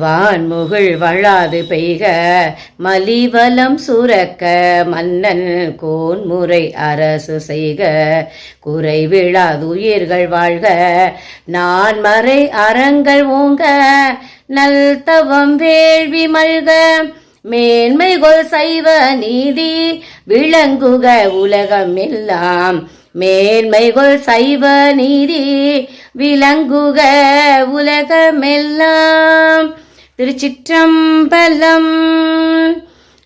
வான்முகில் வழாது பெய்க மலிவலம் சுரக்க மன்னன் கோன்முறை அரசு செய்க. குறை விழாது உயிர்கள் வாழ்க நான் மறை அறங்கள் ஓங்க நல் தவம் வேள்வி மல்க. மேன்மைகொள் சைவ நீதி விளங்குக உலகம் எல்லாம். மேன்மைகொள் சைவ நீதி விளங்குக உலகமெல்லாம். திருச்சிற்றம்பலம்.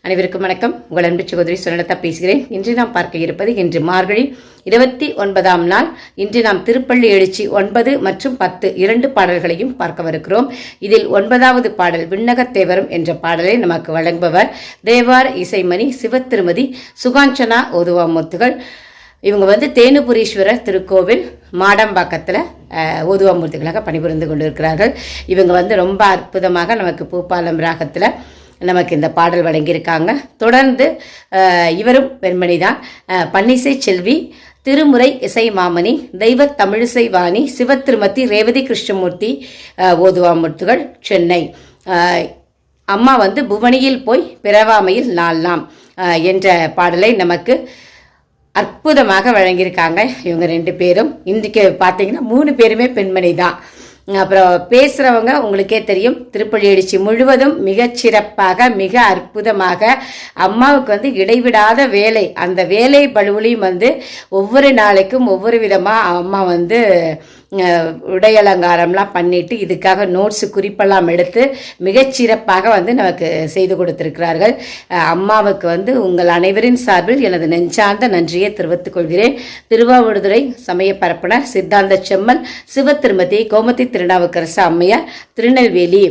அனைவருக்கும் வணக்கம். உங்கள் அன்பு சகோதரி சுனலதா பேசுகிறேன். இன்று நாம் பார்க்க இருப்பது இன்று மார்கழி இருபத்தி ஒன்பதாம் நாள். இன்று நாம் திருப்பள்ளி எழுச்சி ஒன்பது மற்றும் பத்து இரண்டு பாடல்களையும் பார்க்கவிருக்கிறோம். இதில் ஒன்பதாவது பாடல் விண்ணகத்தேவரும் என்ற பாடலை நமக்கு வழங்குபவர் தேவார இசைமணி சிவத்திருமதி சுகாஞ்சனா ஓதுவாமுத்துகள் இவங்க வந்து தேனுபுரீஸ்வரர் திருக்கோவில் மாடம்பாக்கத்தில் ஓதுவாமூர்த்திகளாக பணிபுரிந்து கொண்டிருக்கிறார்கள். இவங்க வந்து ரொம்ப அற்புதமாக நமக்கு பூப்பாலம் ராகத்தில் நமக்கு இந்த பாடல் வழங்கியிருக்காங்க. தொடர்ந்து இவரும் பெண்மணி தான். பன்னிசை செல்வி திருமுறை இசை மாமணி தெய்வ தமிழிசை வாணி சிவத்திருமதி ரேவதி கிருஷ்ணமூர்த்தி ஓதுவாமூர்த்திகள் சென்னை. அம்மா வந்து புவனியில் போய் பிறவாமையில் நாலாம் என்ற பாடலை நமக்கு அற்புதமாக வழங்கியிருக்காங்க இவங்க ரெண்டு பேரும். இன்றைக்கு பார்த்தீங்கன்னா மூணு பேருமே பெண்மணி தான். அப்புறம் பேசுகிறவங்க உங்களுக்கே தெரியும். திருப்பள்ளி அடிச்சு முழுவதும் மிகச்சிறப்பாக மிக அற்புதமாக அம்மாவுக்கு வந்து இடைவிடாத வேலை. அந்த வேலை பழுவிலையும் வந்து ஒவ்வொரு நாளைக்கும் ஒவ்வொரு விதமாக அம்மா வந்து உடை அலங்காரம்லாம் பண்ணிட்டு இதுக்காக நோட்ஸு குறிப்பெல்லாம் எடுத்து மிகச்சிறப்பாக வந்து நமக்கு செய்து கொடுத்திருக்கிறார்கள். அம்மாவுக்கு வந்து உங்கள் அனைவரின் சார்பில் எனது நெஞ்சார்ந்த நன்றியை தெரிவித்துக் கொள்கிறேன். திருவாவூடுதுறை சமய பரப்புனர் சித்தாந்த செம்மல் சிவ திருமதி கோமதி திருநாவுக்கரசு அம்மையார் திருநெல்வேலி.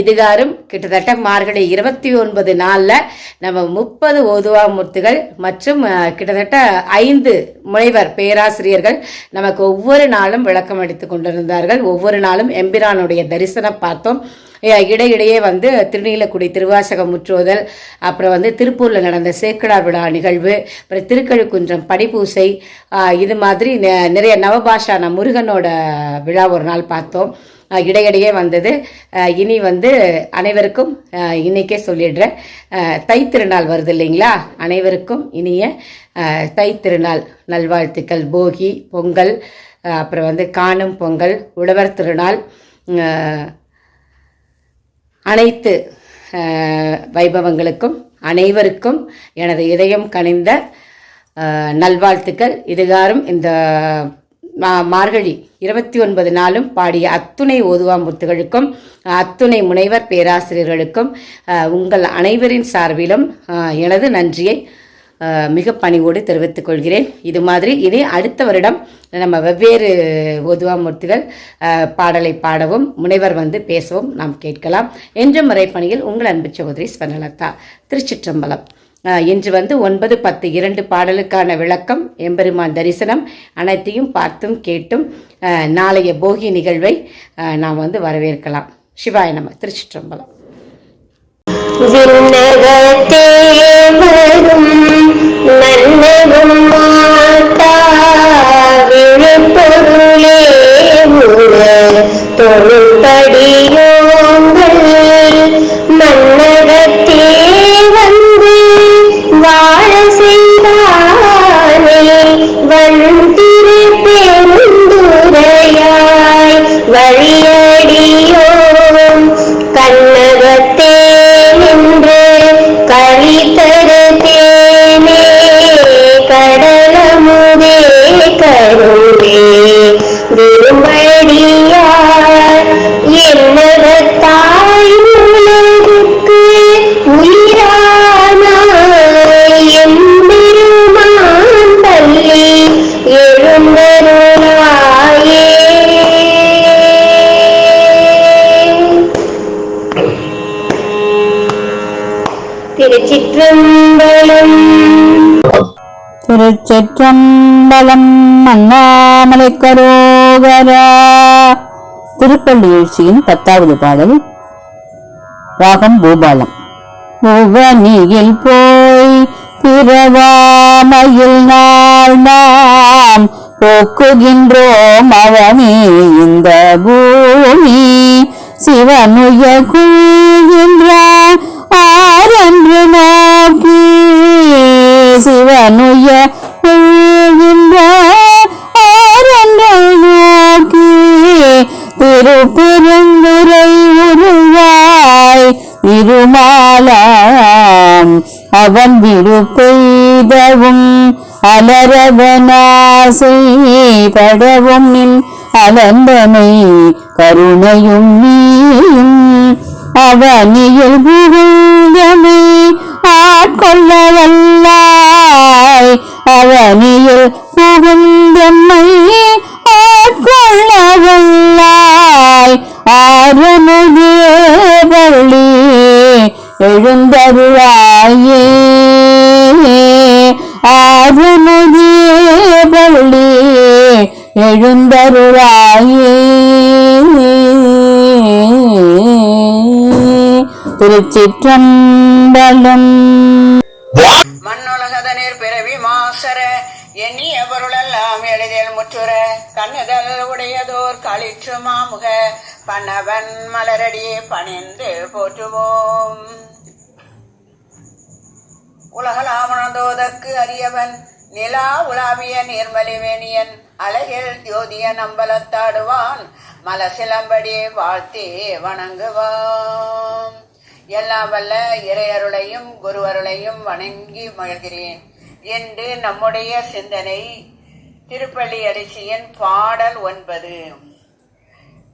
இதுகாரும் கிட்டத்தட்ட மார்கழி இருபத்தி ஒன்பது நாளில் நம்ம முப்பது ஓதுவாமூர்த்திகள் மற்றும் கிட்டத்தட்ட ஐந்து முனைவர் பேராசிரியர்கள் நமக்கு ஒவ்வொரு நாளும் விளக்கம் அடித்து கொண்டிருந்தார்கள். ஒவ்வொரு நாளும் எம்பிரானுடைய தரிசனம் பார்த்தோம். இடையிடையே வந்து திருநீலக்குடி திருவாசகம் முற்றுவதல் அப்புறம் வந்து திருப்பூரில் நடந்த சேக்கடார் விழா நிகழ்வு அப்புறம் திருக்கழுக்குன்றம் படிப்பூசை இது மாதிரி நிறைய நவபாஷான முருகனோட விழா ஒரு நாள் பார்த்தோம். இடையிடையே வந்தது. இனி வந்து அனைவருக்கும் இன்னைக்கே சொல்லிடுறேன். தை தைத்திருநாள் வருது இல்லைங்களா? அனைவருக்கும் இனிய தை தைத்திருநாள் நல்வாழ்த்துக்கள். போகி பொங்கல் அப்புறம் வந்து காணும் பொங்கல் உழவர் திருநாள் அனைத்து வைபவங்களுக்கும் அனைவருக்கும் எனது இதயம் கனிந்த நல்வாழ்த்துக்கள். இதுகாரும் இந்த மா- மார்கழி இருபத்தி ஒன்பது நாளும் பாடிய அத்துணை ஓதுவாமுத்துகளுக்கும் அத்துணை முனைவர் பேராசிரியர்களுக்கும் உங்கள் அனைவரின் சார்பிலும் எனது நன்றியை மிக பணிவோடு தெரிவித்துக் கொள்கிறேன். இது மாதிரி இனி அடுத்த வருடம் நம்ம வெவ்வேறு ஓதுவாமூர்த்திகள் பாடலை பாடவும் முனைவர் வந்து பேசவும் நாம் கேட்கலாம். என்ற முறைப்பணியில் உங்கள் அன்பு சகோதரி ஸ்வர்ணலதா திருச்சிற்றம்பலம். இன்று வந்து ஒன்பது பத்து இரண்டு பாடலுக்கான விளக்கம் எம்பெருமான் தரிசனம் அனைத்தையும் பார்த்தும் கேட்டும் நாளைய போகி நிகழ்வை நாம் வந்து வரவேற்கலாம். சிவாய நம திருச்சிற்றம்பலம். விண்ணகத்தே வரும் திருச்சிற்றம்பலம் அண்ணாமலை கரோகரா திருப்பள்ளி எழுச்சியின் பத்தாவது பாடல் ராகம் பூபாலம். புவனியில் போய் பிறவாமையில் நாள் நாம் போக்குகின்றோம் அவனே இந்த பூமி. சிவனுய குழுகின்றான் ஆரன்று நோக்கி. சிவனுய திருப்பெருந்துரை உருவாய் திருமாலாம். அவன் விருப்பெய்தவும் அலரவனாசை படவும் நின் அலந்தனை கருணையும் நீயும். அவனியில் புகழமே ஆட்கொள்ள வல்லாய் அவனியில் புகுந்தம்மை எழுந்தருளாயே ஆறுமுதியே பள்ளி எழுந்தருளாயே திருச்சிற்றம்பலம். மண்ணுலகதனிற் பிறவி மாசர எண்ணிய பொருளெல்லாம் எளிதில் முற்றுற? கண்ணுதல் உடையதோர் களிற்று மாமுக பன்னவன் மலரடியே பணிந்து போற்றுவோம். உலகலாமணந்தோதற்கு அரியவன் நிலா உலாவிய நீர்மலிவேணியன் அழகில் ஜோதிய நம்பலத்தாடுவான் மலசிலம்படியே வாழ்த்தி வணங்குவான். எல்லாம் வல்ல இறையருளையும் குருவருளையும் வணங்கி மகிழ்கிறேன். என்று நம்முடைய சிந்தனை திருப்பள்ளி அரிசியின் பாடல் ஒன்பது.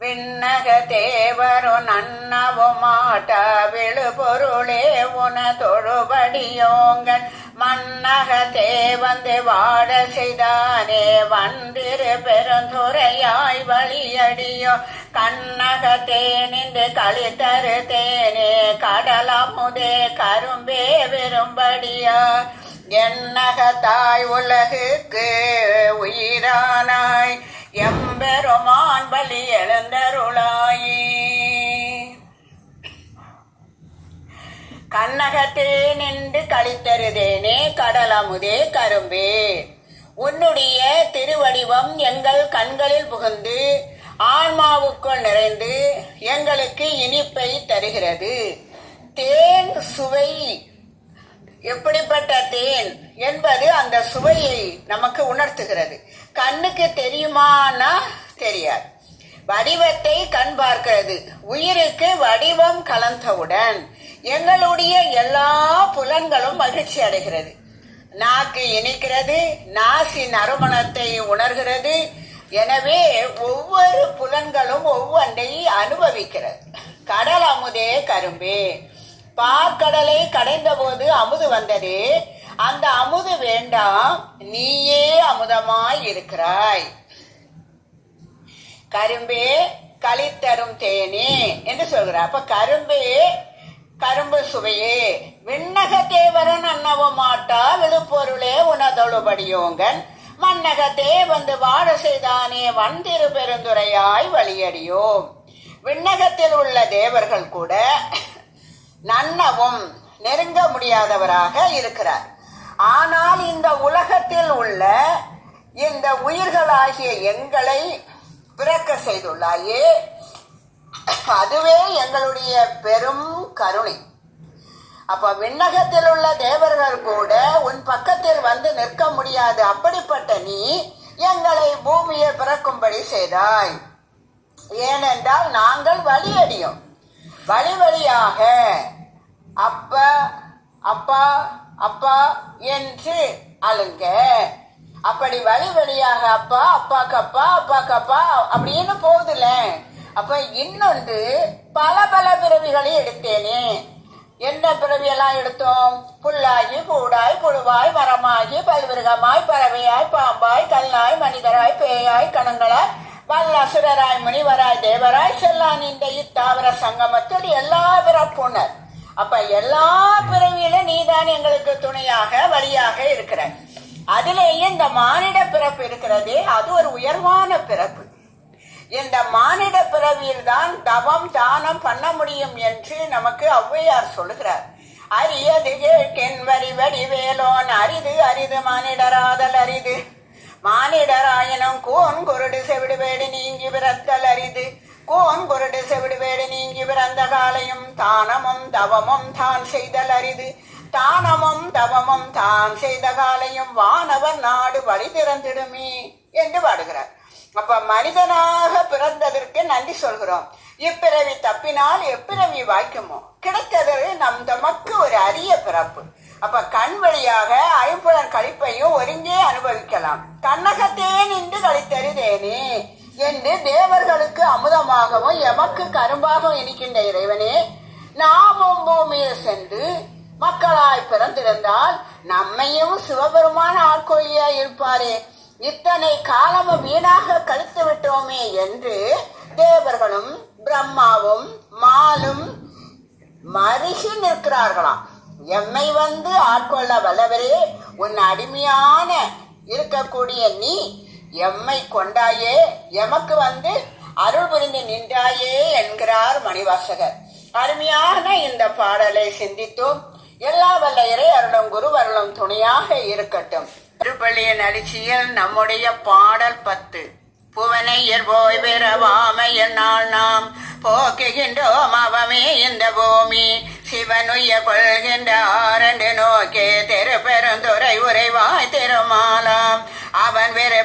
விண்ணக தேவரு நன்னவுமாட்ட விழு பொருளே உன தொழுபடியோங்கள் மன்னக தேவந்து வாட செய்தானே வந்திரு பெருந்துரையாய் வழியடியோ. கண்ணக தேனின்று களித்தரு தேனே கடலமுதே கரும்பே விரும்படியா. எண்ணக தாய் உலகுக்கு உயிரானாய். எம்பெருமான் பலி எழுந்தருளாயே. கண்ணகத்தே நின்று கழித்தருதேனே கடலமுதே கரும்பே. உன்னுடைய திருவடிவம் எங்கள் கண்களில் புகுந்து ஆன்மாவுக்குள் நிறைந்து எங்களுக்கு இனிப்பை தருகிறது. தேன் சுவை எப்படிப்பட்ட தேன் என்பது அந்த சுவையை நமக்கு உணர்த்துகிறது. கண்ணுக்கு தெரியுமானா தெரியாது. வடிவத்தை கண் பார்க்கிறது. உயிருக்கு வடிவம் கலந்தவுடன் எங்களுடைய எல்லா புலன்களும் மகிழ்ச்சி அடைகிறது. நாக்கு இனிக்கிறது நாசி நறுமணத்தை உணர்கிறது. எனவே ஒவ்வொரு புலன்களும் ஒவ்வொன்றை அனுபவிக்கிறது. கடல் அமுதே கரும்பே. பார்க்கடலை கடைந்த போது அமுது வந்ததே. அந்த அமுது வேண்டாம் நீயே அமுதமாய் இருக்கிறாய். கரும்பே களித்தரும் தேனே என்று சொல்கிறார். அப்ப கரும்பே கரும்பு சுவையே. விண்ணக தேவரன் அண்ணவ மாட்டா விழுப்பொருளே உணதொழுபடியோங்கன் மன்னகத்தே வந்து வாழ செய்தானே வந்திரு பெருந்துரையாய் வழியடியோம். விண்ணகத்தில் உள்ள தேவர்கள் கூட நன்னவும் நெருங்க முடியாதவராக இருக்கிறார். ஆனால் இந்த உலகத்தில் உள்ள இந்த உயிர்களாகிய எங்களை பிறக்க செய்துள்ளாயே. அதுவே எங்களுடைய பெரும் கருணை. அப்ப விண்ணகத்தில் உள்ள தேவர்கள் கூட உன் பக்கத்தில் வந்து நிற்க முடியாது. அப்படிப்பட்ட நீ எங்களை பூமியை பிறக்கும்படி செய்தாய். ஏனென்றால் நாங்கள் வழியடியும். வழி வழியாக அப்பா அப்பா அப்பா என்று அழுங்க. அப்படி வழி வழியாக அப்பா அப்பாக்கு அப்பா கப்பா அப்பா அப்படின்னு போகுதுல அப்ப இன்னொன்று பல பல பிறவிகளை எடுத்தேனே. என்ன பிறவியெல்லாம் எடுத்தோம்? புல்லாகி கூடாய் புழுவாய் மரமாகி பல்விருகமாய் பறவையாய் பாம்பாய் கல்லாய் மனிதராய் பேயாய் கணங்களாய் வல்லசுரராய் முனிவராய் தேவராய் செல்லான் இந்த இத்தாவர சங்கமத்தில் எல்லா பிறப்புணர் அப்ப எல்லா பிறவியிலும் நீதான் எங்களுக்கு துணையாக வழியாக இருக்கிற. அதிலேயே இந்த மானிட பிறப்பு இருக்கிறதே. அது ஒரு உயர்வான பிறப்பு. இந்த மானிட பிறவியில் தான் தவம் தானம் பண்ண முடியும் என்று நமக்கு ஔவையார் சொல்லுகிறார். அரியது கேட்கின் வரி வடிவேலோன் அரிது அரிது மானிடராதல் அரிது. மானிடராயினும் கோன் குருடு செவிடு வேடு நீங்கி விரத்தல் அரிது. கோன் குருடு செவிடு வேடு நீங்கி பிறந்த காலையும் தானமும் தவமும் தான் செய்தல் அரிது. தானமும் தவமும் தான் செய்த காலையும் வானவர் நாடு வழி திறந்திடுமே என்று பாடுகிறார். அப்ப மனிதனாக பிறந்ததற்கு நன்றி சொல்கிறோம். இப்பிறவி தப்பினால் எப்பிறவி வாய்க்குமோ? கிடைத்தது நம் தமக்கு ஒரு அரிய பிறப்பு. அப்ப கண் வழியாக ஐம்புலன் கழிப்பையும் ஒருங்கே அனுபவிக்கலாம். கண்ணகத்தேன் என்று கழித்தருதேனே என்று தேவர்களுக்கு அமுதமாகவும் எமக்கு கரும்பாகவும் இருக்கின்ற இறைவனே நாமும் பூமியில் சென்று மக்களாய் பிறந்திருந்தால் நம்மையும் சிவபெருமான ஆட்கொழியா இருப்பாரே. இத்தனை காலமும் வீணாக கழித்து விட்டோமே என்று தேவர்களும் பிரம்மாவும் மாலும் மருகி நிற்கிறார்களாம். எம்மை வந்து ஆட்கொள்ள வல்லவரே உன் அடிமையான இருக்கக்கூடிய நீ எம்மை கொண்டாயே எமக்கு வந்து அருள் புரிந்து நின்றாயே என்கிறார் மணிவாசகர். அருமையான இந்த பாடலை சிந்தித்தோம். எல்லா வல்ல இறை அருளும் குரு அருளும் துணையாக இருக்கட்டும். திருப்பள்ளியின் அரிசியில் நம்முடைய பாடல் பத்து. புவனையர் போய் பெறவாமை என்னால் நாம் போக்குகின்றோம். அவமே இந்த பூமி சிவனுய கொள்கின்ற ஆரண்டு நோக்கே திருப்பெருந்துரை உரைவாய் திருமாலாம். அவன் வெறு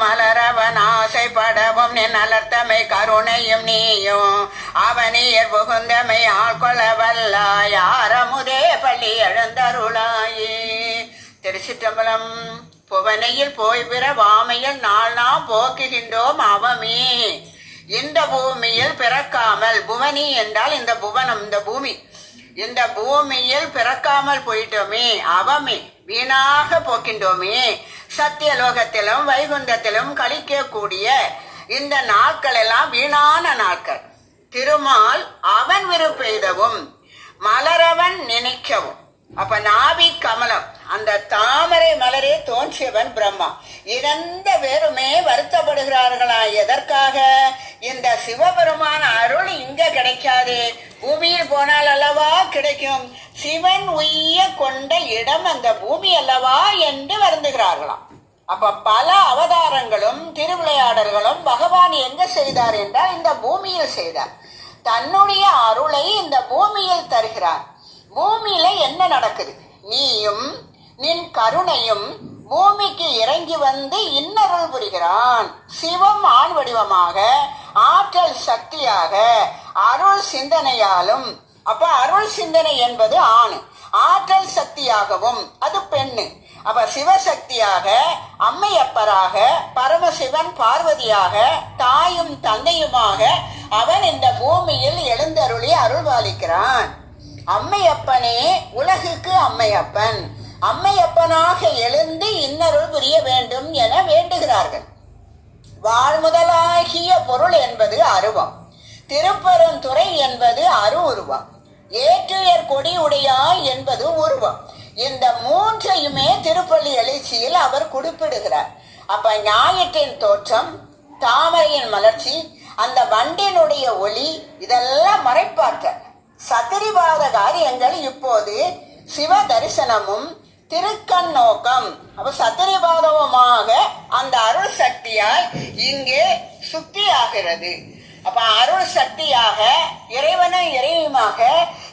அலரவன் ஆசைப்படவும் நின் அலர்த்தமை கருணையும் நீயும். அவனியர் புகுந்தமை ஆள்கொள்ள வல்லாய் ஆரமுதே பள்ளி எழுந்தருளாயே. திருச்சிற்றம்பலம் புவனையில் போய் பிற வாமையில் நாள் நாம் போக்குகின்றோம் அவமே. இந்த பூமியில் பிறக்காமல் புவனி என்றால் இந்த புவனம் இந்த பூமி. இந்த பூமியில் பிறக்காமல் போயிட்டோமே அவமே. வீணாக போக்கின்றோமே. சத்தியலோகத்திலும் வைகுந்தத்திலும் கழிக்கக்கூடிய இந்த நாட்கள் எல்லாம் வீணான நாட்கள். திருமால் அவன் விருப்பெய்தவும் மலரவன் நினைக்கவும். அப்ப நாவி கமலம் அந்த தாமரை மலரே தோன்றியவன் பிரம்மா. இறந்த பேருமே வருத்தப்படுகிறார்களா? எதற்காக? இந்த சிவபெருமான அருள் இங்க கிடைக்காது. பூமியில் போனால் அல்லவா கிடைக்கும்? சிவன் உய்ய கொண்ட இடம் அந்த பூமி அல்லவா என்று வருந்துகிறார்களாம். அப்ப பல அவதாரங்களும் திருவிளையாடல்களும் பகவான் எங்க செய்தார் என்றால் இந்த பூமியில் செய்தார். தன்னுடைய அருளை இந்த பூமியில் தருகிறார். பூமியில என்ன நடக்குது? நீயும் நின் கருணையும் பூமிக்கு இறங்கி வந்து இன்னருள் புரிகிறான். சிவம் ஆண் வடிவமாக ஆற்றல் சக்தியாக அருள் சிந்தனையாலும் அப்ப அருள் சிந்தனை என்பது ஆண் ஆற்றல் சக்தியாகவும் அது பெண்ணு. அப்ப சிவசக்தியாக அம்மையப்பராக பரமசிவன் பார்வதியாக தாயும் தந்தையுமாக அவன் இந்த பூமியில் எழுந்தருளி அருள்பாலிக்கிறான். அம்மையப்பனே உலகுக்கு அம்மையப்பன். அம்மையப்பனாக எழுந்து இன்னருள் புரிய வேண்டும் என வேண்டுகிறார்கள். வாழ்முதலாகிய பொருள் என்பது அருவம். திருப்பெருந்துறை என்பது அரு உருவம் ஏற்றுயர் கொடி உடையாய் என்பது உருவம். இந்த மூன்றையுமே திருப்பள்ளி எழுச்சியில் அவர் குறிப்பிடுகிறார். அப்ப ஞாயிற்றின் தோற்றம் தாமரையின் மலர்ச்சி அந்த வண்டினுடைய ஒளி இதெல்லாம் மறைப்பார்க்க சத்திரிவாத காரியங்கள் இப்போது சிவ தரிசனமும் திருக்கண் நோக்கம் அப்ப சத்திரிபாதவமாக அந்த அருள் சக்தியால் இங்கே சுத்தி ஆகிறது அப்ப அருள் சக்தியாக இறைவனும் இறையுமாக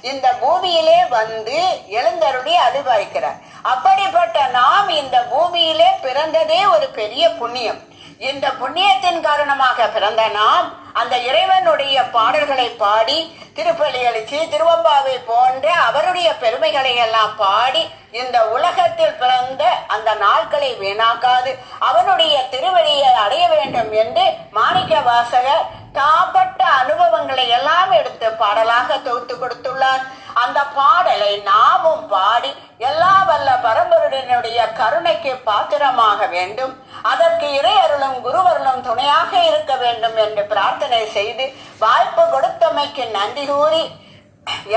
இந்த பூமியிலே வந்து எழுந்தருளி அனுபவிக்கிறார் அப்படிப்பட்ட நாம் இந்த பூமியிலே பிறந்ததே ஒரு பெரிய புண்ணியம். இந்த புண்ணியத்தின் காரணமாக பிறந்த நாம் அந்த இறைவனுடைய பாடல்களை பாடி திருப்பள்ளி அழிச்சி திருவம்பாவை போன்ற அவருடைய பெருமைகளை எல்லாம் பாடி இந்த உலகத்தில் பிறந்த அந்த நாட்களை வீணாக்காது அவனுடைய திருவழியை அடைய வேண்டும் என்று மாணிக்க வாசகர் தாப்பட்ட அனுபவங்களை எல்லாம் எடுத்து பாடலாக தொகுத்து கொடுத்துள்ளார். அந்த பாடலை நாமும் பாடி எல்லா வல்ல பரம்பருடனுடைய கருணைக்கு பாத்திரமாக வேண்டும். அதற்கு இறை அருளும் குருவருளும் துணையாக இருக்க வேண்டும் என்று பிரார்த்தனை செய்து வாய்ப்பு கொடுத்தமைக்கு நன்றி கூறி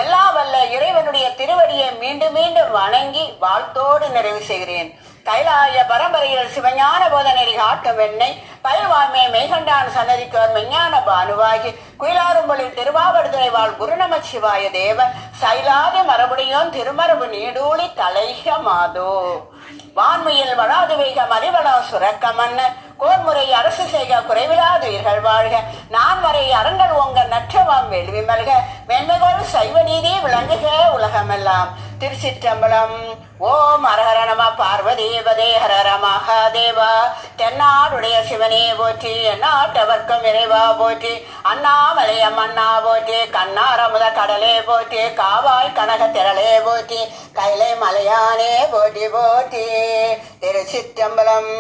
எல்லா வல்ல இறைவனுடைய திருவடியை மீண்டும் மீண்டும் வணங்கி வாழ்த்தோடு நிறைவு செய்கிறேன். கைலாய பரம்பரையில் சிவஞான போதநெறி காட்டும் என்னை பயிர்வாமே மெய்கண்டான் சன்னதிக்கோர் மெஞ்ஞான பானுவாகி குயிலாரும்பொழில் திருவாவடுதுறை வாழ் குருநம சிவாய தேவன் சைலாதி மரபுடையோன் திருமரபு நீடூழி தலைக மாதோ. வான்மையில் வளாது வைக மதிவளம் சுரக்க மன்ன கோர்முறை அரசு செய்க குறைவிலாது உயிர்கள் வாழ்க நான் வரை அரங்கள் ஓங்க நற்றவாம் வேள்வி மல்க மென்மைகோள் சைவ நீதி விளங்குக உலகமெல்லாம். திருச்சிற்றம்பலம் ஓம் ஹரஹர நம பார்வதேவதே ஹரஹர மகாதேவா. தென்னாடுடைய சிவனே போற்றி எந்நாட்டவர்க்கும் இறைவா போற்றி. அண்ணாமலையம் அண்ணா போற்றி கண்ணாரமுத கடலே போற்றி காவாய் கனக திரளே போற்றி கைலை மலையானே போற்றி போற்றி. திருச்சிற்றம்பலம்.